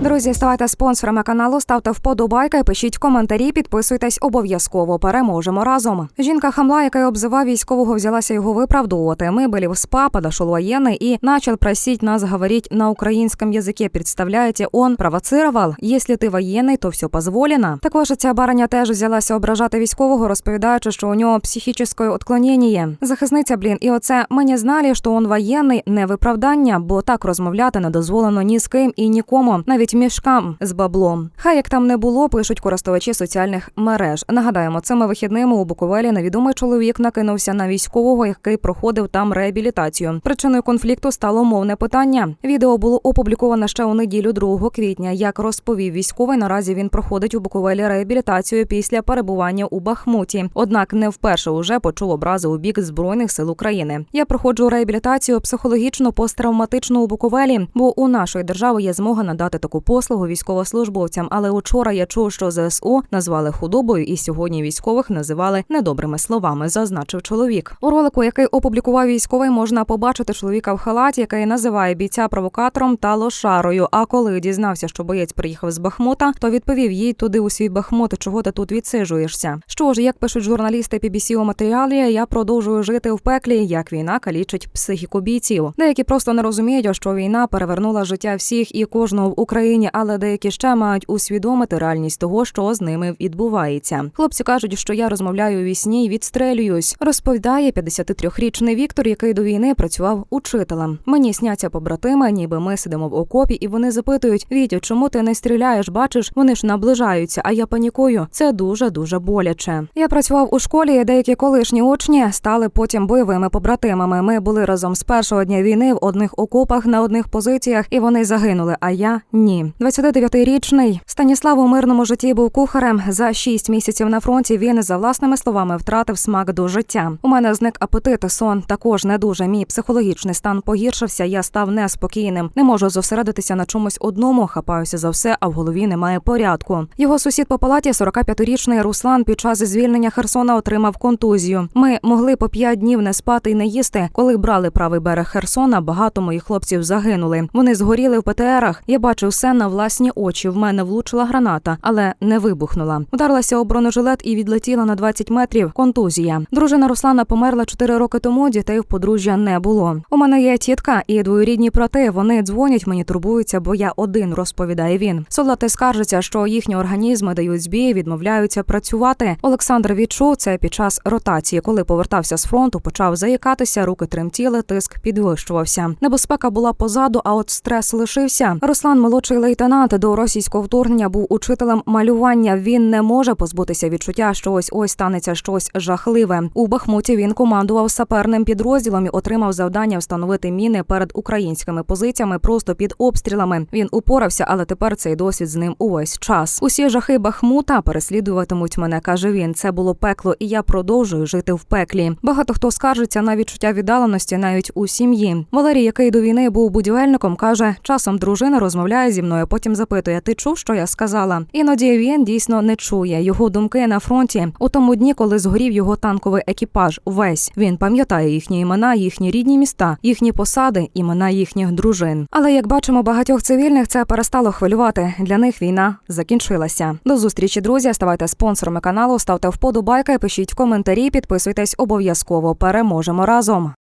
Друзі, ставайте спонсорами каналу, ставте вподобайки, пишіть коментарі, підписуйтесь обов'язково. Переможемо разом. Жінка хамла, яка обзивав військового, взялася його виправдовувати. Мы были в СПА, подошел военный и начал просить нас говорить на украинском языке. Представляете, он провоцировал. Если ти воєнний, то все позволено. Також ця бариня теж взялася ображати військового, розповідаючи, що у нього психічне отклонення. Захисниця, блін, і оце ми не знали, що он воєнний, не виправдання, бо так розмовляти не дозволено ні з ким і нікому, навіть мішкам з баблом. Хай як там не було, пишуть користувачі соціальних мереж. Нагадаємо, цими вихідними у Буковелі невідомий чоловік накинувся на військового, який проходив там реабілітацію. Причиною конфлікту стало мовне питання. Відео було опубліковано ще у неділю 2 квітня. Як розповів військовий, наразі він проходить у Буковелі реабілітацію після перебування у Бахмуті. Однак не вперше уже почув образи у бік збройних сил України. Я проходжу реабілітацію психологічно посттравматичну у Буковелі, бо у нашої держави є змога надати таку послугу військовослужбовцям. Але учора я чув, що ЗСУ назвали худобою, і сьогодні військових називали недобрими словами. Зазначив чоловік. У ролику, який опублікував військовий, можна побачити чоловіка в халаті, який називає бійця провокатором та лошарою. А коли дізнався, що боєць приїхав з Бахмута, то відповів їй туди у свій Бахмут, чого ти тут відсиджуєшся. Що ж, як пишуть журналісти BBC у матеріалі, я продовжую жити в пеклі, як війна калічить психіку бійців. Деякі просто не розуміють, що війна перевернула життя всіх і кожного в Україні, але деякі ще мають усвідомити реальність того, що з ними відбувається. Хлопці кажуть, що я розмовляю у вісні і відстрелююсь. Розповідає 53-річний Віктор, який до війни працював учителем. Мені сняться побратими, ніби ми сидимо в окопі, і вони запитують: Вітю, чому ти не стріляєш? Бачиш, вони ж наближаються, а я панікую. Це дуже дуже боляче. Я працював у школі. і Деякі колишні учні стали потім бойовими побратимами. Ми були разом з першого дня війни в одних окопах на одних позиціях, і вони загинули. А я ні. 29-річний Станіслав у мирному житті був кухарем. За шість місяців на фронті він за власними словами втратив смак до життя. У мене зник апетит, сон також не дуже. Мій психологічний стан погіршився. Я став неспокійним. Не можу зосередитися на чомусь одному. Хапаюся за все, а в голові немає порядку. Його сусід по палаті, 45-річний Руслан, під час звільнення Херсона отримав контузію. Ми могли по п'ять днів не спати і не їсти. Коли брали правий берег Херсона, багато моїх хлопців загинули. Вони згоріли в ПТРах. Я бачив все на власні очі. В мене влучила граната, але не вибухнула. Вдарилася об бронежилет і відлетіла на 20 метрів. Контузія. Дружина Руслана померла 4 роки тому. Дітей в подружжя не було. У мене є тітка і двоюрідні брати. Вони дзвонять, мені турбуються, бо я один, розповідає він. Солдати скаржаться, що їхні організми дають збій, відмовляються працювати. Олександр відчув це під час ротації. Коли повертався з фронту, почав заїкатися, руки тремтіли, тиск підвищувався. Небезпека була позаду, а от стрес лишився. Руслан, молодший лейтенант до російського вторгнення, був учителем малювання. Він не може позбутися відчуття, що ось ось станеться щось жахливе. У Бахмуті він командував саперним підрозділом і отримав завдання встановити міни перед українськими позиціями просто під обстрілами. Він упорався, але тепер цей досвід з ним увесь час. Усі жахи Бахмута переслідуватимуть мене, каже він. Це було пекло, і я продовжую жити в пеклі. Багато хто скаржиться на відчуття віддаленості навіть у сім'ї. Валерій, який до війни був будівельником, каже: часом дружина розмовляє зі мною, потім запитує: Ти чув, що я сказала? Іноді він дійсно не чує його думки на фронті. У тому дні, коли згорів його танковий екіпаж, весь він пам'ятає їхні імена, їхні рідні міста, їхні посади, імена їхніх дружин. Але як бачимо, багатьох цивільних це перестало хвилювати. Для них війна закінчилася. До зустрічі, друзі. Ставайте спонсорами каналу, ставте вподобайки, пишіть коментарі, підписуйтесь обов'язково. Переможемо разом.